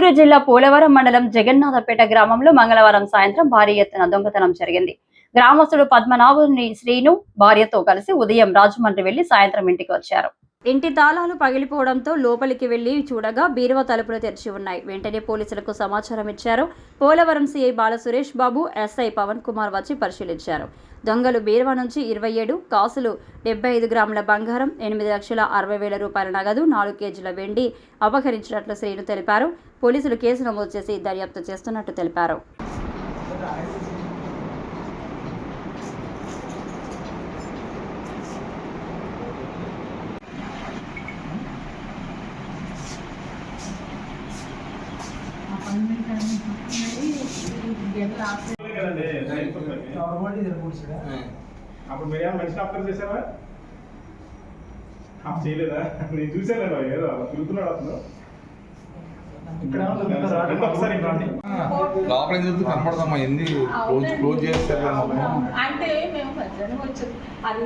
నెల్లూరు జిల్లా పోలవరం మండలం జగన్నాథపేట గ్రామంలో మంగళవారం సాయంత్రం భారీ ఎత్తున దొంగతనం జరిగింది. గ్రామస్తుడు పద్మనాభుని శ్రీను భార్యతో కలిసి ఉదయం రాజమండ్రి వెళ్ళి సాయంత్రం ఇంటికి వచ్చారు. ఇంటి తాళాలు పగిలిపోవడంతో లోపలికి వెళ్ళి చూడగా బీరువా తలుపులు తెరిచి ఉన్నాయి. వెంటనే పోలీసులకు సమాచారం ఇచ్చారు. పోలవరం సీఐ బాలసురేష్ బాబు ఎస్ఐ పవన్ కుమార్ వచ్చి పరిశీలించారు. దొంగలు బీరువా నుంచి ఇరవై ఏడు కాసులు డెబ్బై ఐదు గ్రాముల బంగారం ఎనిమిది లక్షల అరవై వేల రూపాయల నగదు నాలుగు కేజీల వెండి అపహరించినట్లు శ్రీను తెలిపారు. పోలీసులు కేసు నమోదు చేసి దర్యాప్తు చేస్తున్నట్టు తెలిపారు. అప్పుడు మీరు ఏమైనా మనిషిని అప్లై చేశారా? ఆ, చేయలేదా? నేను చూసాను ఏదో అలా తిరుగుతున్నాడు అతను. లోపల కనపడదమ్మా క్లోజ్ క్లోజ్ చేస్తారు అంటే మేము అది